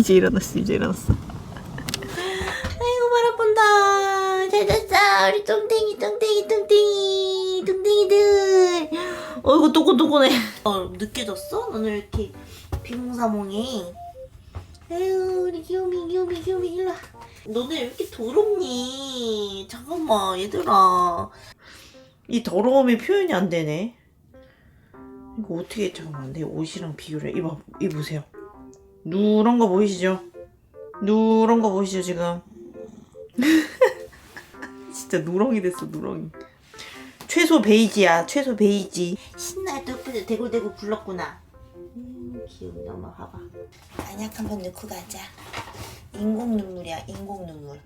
이제 일어났어 이제 일어났어. 아이고 바람 본다. 잘 잤어. 우리 똥땡이 똥땡이 똥땡이. 똥땡이들. 어이구 또꼬또꼬네 어 늦게 잤어? 왜 이렇게 비몽사몽해. 에휴 우리 귀요미 귀요미 귀요미 일로와. 너네 왜 이렇게 더럽니? 잠깐만 얘들아. 이 더러움이 표현이 안 되네. 이거 어떻게 잠깐만 내 옷이랑 비교를 해. 이봐 이 보세요 누런 거 보이시죠? 누런 거 보이시죠 지금? 진짜 누렁이 됐어 누렁이. 최소 베이지야 최소 베이지. 신나게 또 옆에서 대굴대굴 굴렀구나. 음 귀여운 엄마 봐봐. 안약 한번 넣고 가자. 인공 눈물이야 인공 눈물.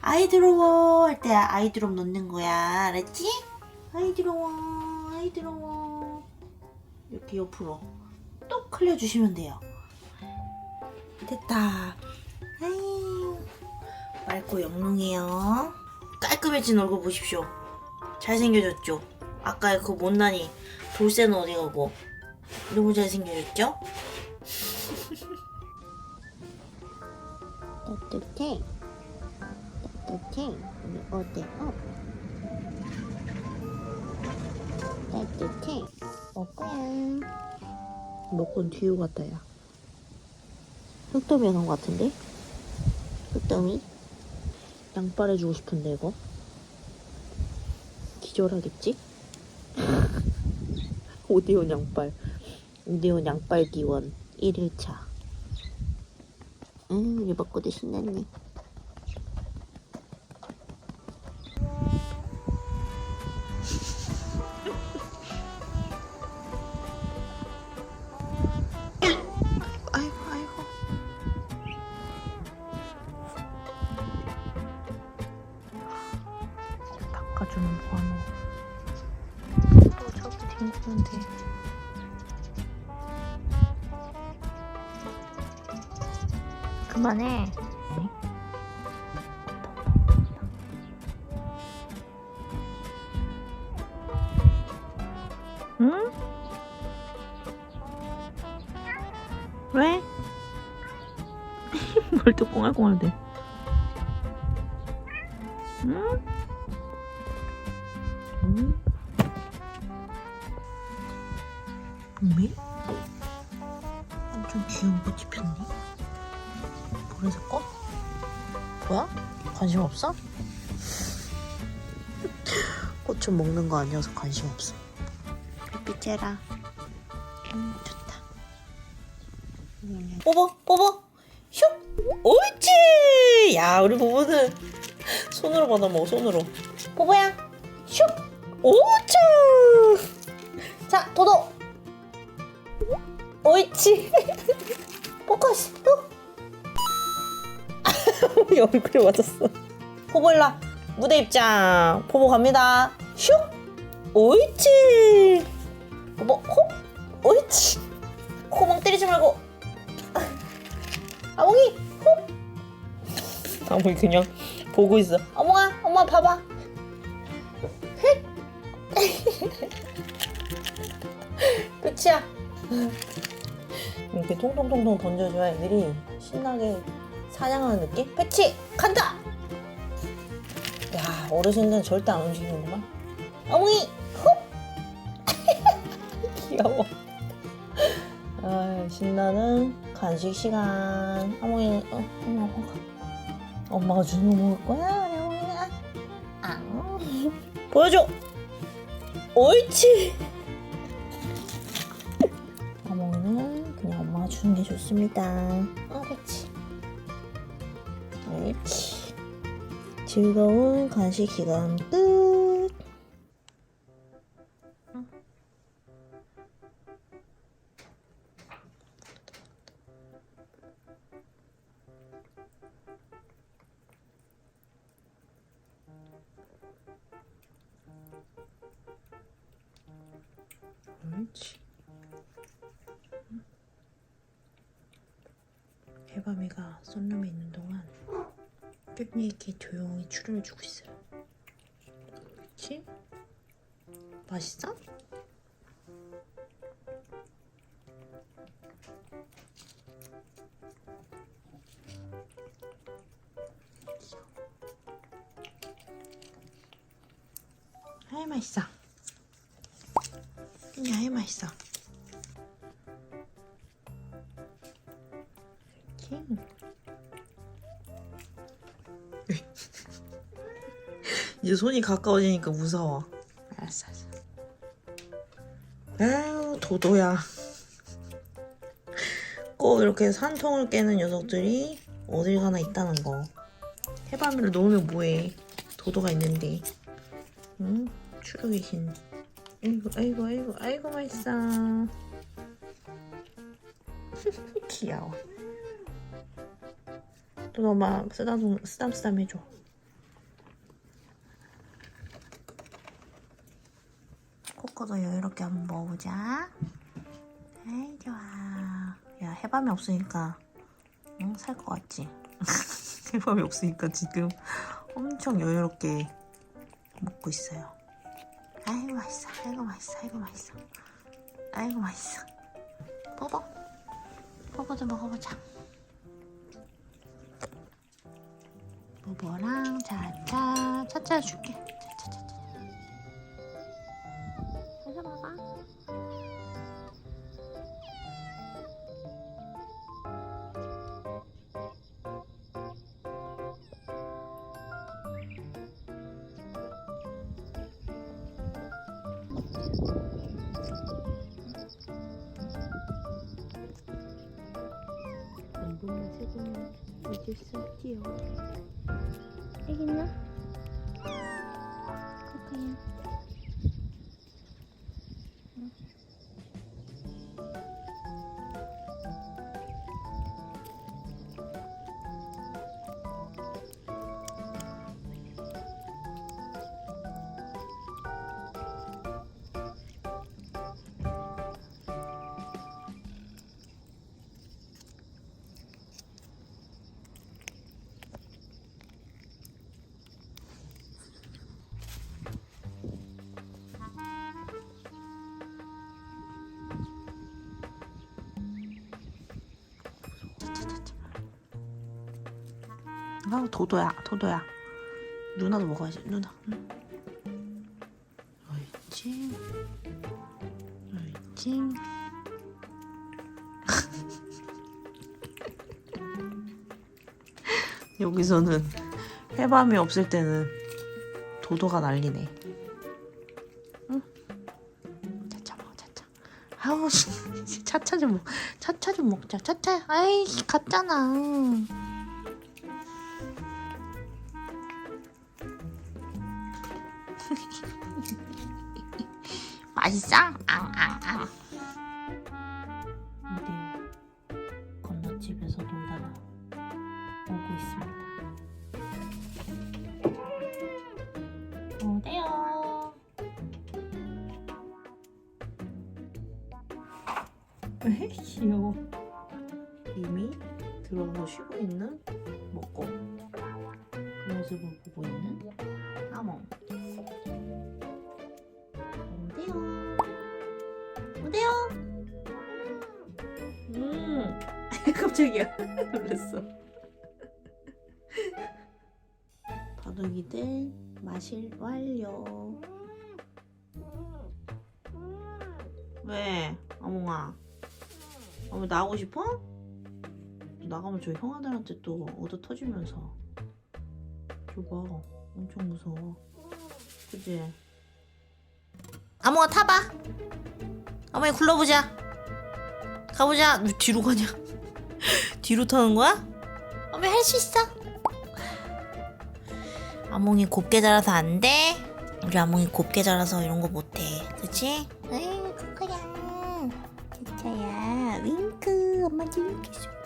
아이 더러워 할 때 아이 드롭 넣는 거야. 알았지? 아이 더러워 아이 더러워. 이렇게 옆으로 똑 흘려주시면 돼요 됐다. 아이 맑고 영롱해요. 깔끔해진 얼굴 보십시오. 잘생겨졌죠? 아까 그 못난이 돌쇠는 어디 가고 너무 잘생겨졌죠? 따뜻해. 따뜻해. 우리 어때요? 따뜻해. 먹고야 먹고는 뒤로 갔다 야 흑더미 한 것 같은데? 흑더미? 양빨 해주고 싶은데 이거 기절하겠지? 오디온 양빨 오디온 양빨 기원 1일차 응 우리 먹고도 신났네 그만해 응? 왜? 뭘 또 꽁알꽁알대 응? 응? 왜? 엄청 귀여운 꽃이 폈네 보라색 꽃? 뭐야? 관심 없어? 꽃좀 먹는 거 아니어서 관심 없어. 햇빛 쬐라. 음 좋다. 뽑어 뽑어 슉! 옳지! 야 우리 보보는 손으로 받아 먹어 손으로. 보보야. 슉! 오쭈 자 도도. 옳지 우리 얼굴에 맞았어. 보보 일라 무대 입장. 보보 갑니다. 슉! 옳지! 보보 호? 옳지! 코멍 때리지 말고. 아몽이 호? 아몽이 그냥 보고 있어. 어몽아 엄마 봐봐. 끝이야. 이렇게 통통통통 던져줘야 애들이 신나게 사냥하는 느낌? 패치! 간다! 야 어르신들은 절대 안 움직이는구만. 어머니! 훅! 귀여워. 아 신나는 간식 시간. 어머니 어, 엄마 엄마가 주는 거 먹을 거야? 어머니가 아 보여줘! 옳지! 어머니는 그냥 엄마가 주는 게 좋습니다. 어 그렇 지 옳지 즐거운 간식 시간 끝. 옳지. 해밤이가 썬룸에 있는 동안 빼빼빼 이렇게 조용히 추를 주고 있어요. 그렇지? 맛있어? 아이 맛있어. 야이 맛있어. 이제 손이 가까워지니까 무서워. 알았어, 알았어. 아유, 도도야. 꼭 이렇게 산통을 깨는 녀석들이 어딜 가나 있다는 거. 해바미를 놓으면 뭐해. 도도가 있는데. 응? 추룩이 신. 아이고, 아이고, 아이고, 아이고, 맛있어. 귀여워. 또 쓰담, 쓰담 쓰담 해줘. 코코도 여유롭게 한번 먹어보자. 아이, 좋아. 야, 해밤이 없으니까, 응, 살 것 같지? 해밤이 없으니까 지금 엄청 여유롭게 먹고 있어요. 아이고, 맛있어. 아이고, 맛있어. 아이고, 맛있어. 아이고, 맛있어. 뽀뽀. 뽀뽀도 먹어보자. 뽀뽀랑 차차. 차차 줄게. 안분만 세고는 잊을 수 없지요. 알겠나? 코코야. 아 도도야 도도야. 누나도 먹어야지 누나. 응. 옳지? 옳지? 여기서는 해밤이 없을 때는 도도가 난리네. 응? 차차 먹어 차차. 아우 씨, 차차 좀 먹, 차차 좀 먹자 차차. 아이 갔잖아 맛있어? 앙앙앙 어디요? 건너집에서 놀다가 오고 있습니다 어때요? 왜 귀여워 이미 들어가서 쉬고 있는 먹고 그 모습을 보고 있는 아몽 어때요? 음. 깜짝이야 놀랐어. 바둑이들 마실 완료. 왜? 아몽아. 아몽 나오고 싶어? 나가면 저 형아들한테 또 얻어 터지면서. 줘봐. 엄청 무서워. 그지? 아몽아 타봐 아몽이 굴러보자. 가보자. 왜 뒤로 가냐? 뒤로 타는 거야? 아몽이 할수 있어. 아몽이 곱게 자라서 안 돼? 우리 아몽이 곱게 자라서 이런 거 못해. 그치? 에이 코코야. 진짜야 윙크. 엄마 좀 윙크 해줄게